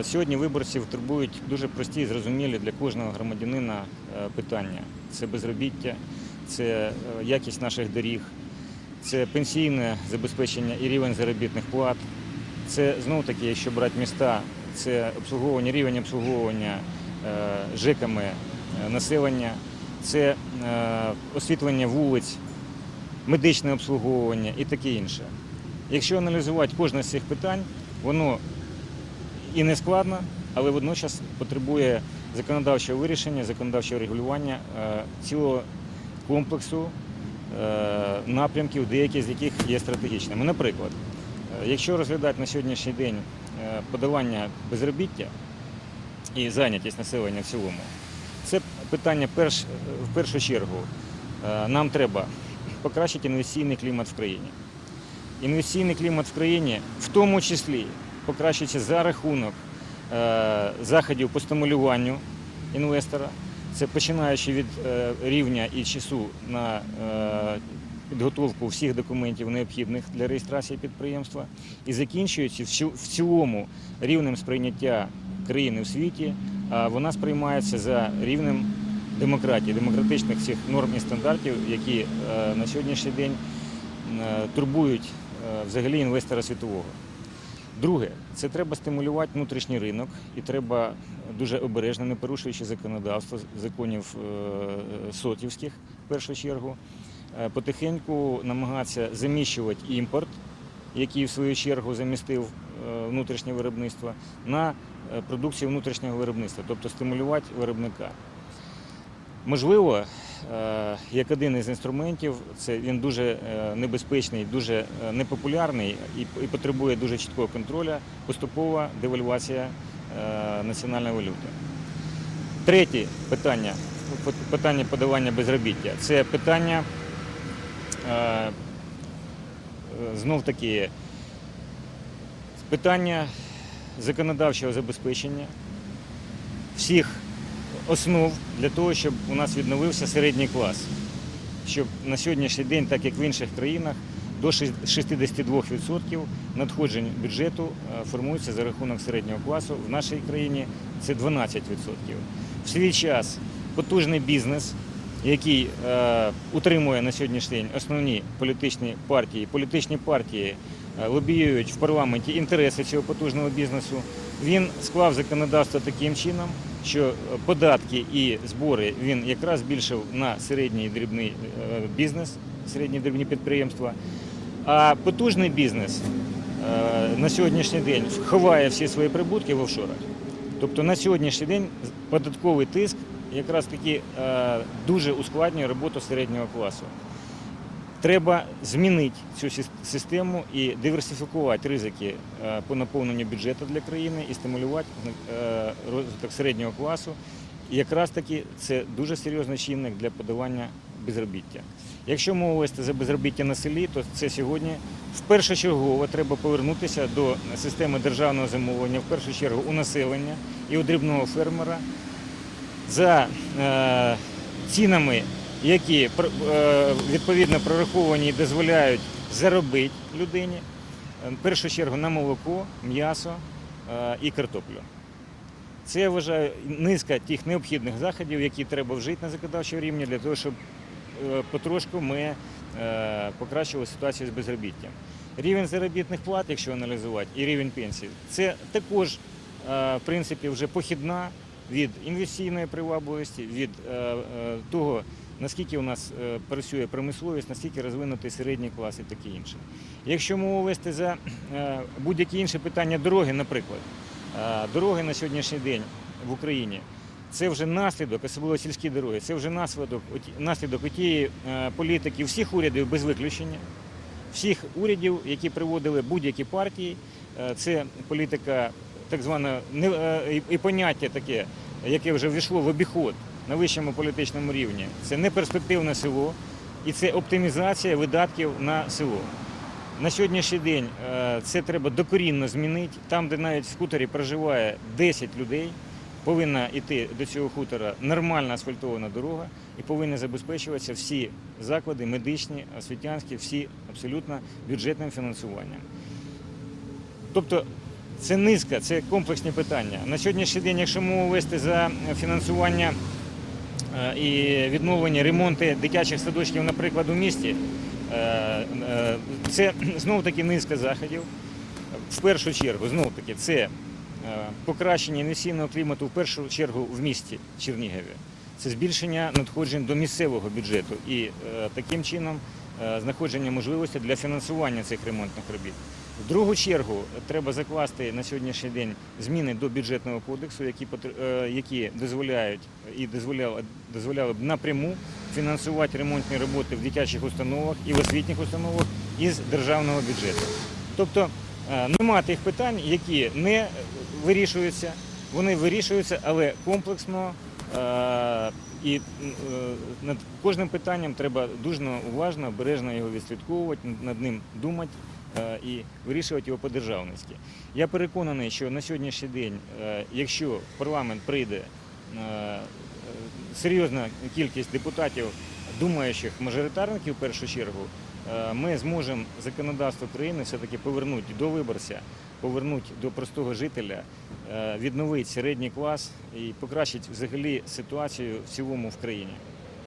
Сьогодні виборців турбують дуже прості і зрозумілі для кожного громадянина е, питання: це безробіття, це е, якість наших доріг, це пенсійне забезпечення і рівень заробітних плат. Це знов таки, якщо брати міста, це обслуговування, рівень обслуговування е, ЖЕКами населення, це освітлення вулиць, медичне обслуговування і таке інше. Якщо аналізувати кожне з цих питань, воно і не складно, але водночас потребує законодавчого вирішення, законодавчого регулювання е, цілого комплексу е, напрямків, деякі з яких є стратегічними. Наприклад, е, якщо розглядати на сьогоднішній день подавання безробіття і зайнятість населення в цілому, це питання перш, в першу чергу. Нам треба покращити інвестиційний клімат в країні. Інвестиційний клімат в країні, в тому числі покращується за рахунок е, заходів по стимулюванню інвестора. Це починаючи від е, рівня і часу на е, підготовку всіх документів необхідних для реєстрації підприємства, і закінчуючи в цілому рівнем сприйняття країни в світі, а вона сприймається за рівнем демократії, демократичних цих норм і стандартів, які на сьогоднішній день турбують взагалі інвестора світового. Друге, це треба стимулювати внутрішній ринок і треба дуже обережно, не порушуючи законодавство законів е, сотівських в першу чергу, е, потихеньку намагатися заміщувати імпорт, який в свою чергу замістив е, внутрішнє виробництво, на продукцію внутрішнього виробництва, тобто стимулювати виробника. Можливо, е, як один із інструментів, це він дуже е, небезпечний, дуже е, непопулярний і, потребує дуже чіткого контролю, поступова девальвація національної валюти. Третє питання питання подавання безробіття це питання знов таки питання законодавчого забезпечення всіх основ для того, щоб у нас відновився середній клас. Щоб на сьогоднішній день, так як в інших країнах, до 62% надходжень бюджету е, формуються за рахунок середнього класу. В нашій країні це 12%. В свій час потужний бізнес, який е, утримує на сьогоднішній день основні політичні партії, політичні партії е, лобіюють в парламенті інтереси цього потужного бізнесу. Він склав законодавство таким чином, що податки і збори він якраз збільшив на середній дрібний е, бізнес, середні дрібні підприємства. А потужний бізнес е, на сьогоднішній день ховає всі свої прибутки в офшорах. Тобто на сьогоднішній день податковий тиск якраз таки е, дуже ускладнює роботу середнього класу. Треба змінити цю систему і диверсифікувати ризики е, по наповненню бюджету для країни і стимулювати е, розвиток середнього класу. І якраз таки це дуже серйозний чинник для подолання безробіття. Якщо мова вести за безробіття на селі, то це сьогодні впершочергово треба повернутися до системи державного замовлення, в першу чергу у населення і у дрібного фермера за е, цінами, які е, відповідно прораховані і дозволяють заробити людині, е, в першу чергу на молоко, м'ясо е, і картоплю. Це я вважаю низка тих необхідних заходів, які треба вжити на законодавчому рівні для того, щоб потрошку ми покращили ситуацію з безробіттям. Рівень заробітних плат, якщо аналізувати, і рівень пенсій, це також в принципі вже похідна від інвестиційної привабливості, від того, наскільки у нас е, працює промисловість, наскільки розвинутий середній клас і таке інше. Якщо мову вести за е, будь-які інші питання дороги, наприклад, е, дороги на сьогоднішній день в Україні. Це вже наслідок, особливо сільські дороги, це вже наслідок, наслідок тієї політики всіх урядів без виключення, всіх урядів, які приводили будь-які партії. Це політика, так звана і поняття таке, яке вже ввійшло в обіход на вищому політичному рівні. Це неперспективне село і це оптимізація видатків на село. На сьогоднішній день е, це треба докорінно змінити. Там, де навіть в хуторі проживає 10 людей, повинна йти до цього хутора нормальна асфальтована дорога і повинні забезпечуватися всі заклади медичні, освітянські, всі абсолютно бюджетним фінансуванням. Тобто Це низка, це комплексні питання. На сьогоднішній день, якщо мову вести за фінансування і відновлення ремонти дитячих садочків, наприклад, у місті, е, е, це знову таки низка заходів. В першу чергу, знову таки, це е, покращення інвестиційного клімату в першу чергу в місті Чернігові. Це збільшення надходжень до місцевого бюджету і е, таким чином е, знаходження можливості для фінансування цих ремонтних робіт. В другу чергу треба закласти на сьогоднішній день зміни до бюджетного кодексу, які, е, які дозволяють і дозволяли, дозволяли б напряму фінансувати ремонтні роботи в дитячих установах і в освітніх установах із державного бюджету. Тобто е, нема тих питань, які не вирішуються, вони вирішуються, але комплексно. е, І е, над кожним питанням треба дуже уважно, обережно його відслідковувати, над ним думати е, і вирішувати його по-державницьки. Я переконаний, що на сьогоднішній день, е, якщо в парламент прийде е, е, серйозна кількість депутатів, думаючих мажоритарників в першу чергу, е, ми зможемо законодавство країни все-таки повернути до виборця, повернути до простого жителя, е, відновити середній клас і покращити взагалі ситуацію в цілому в країні.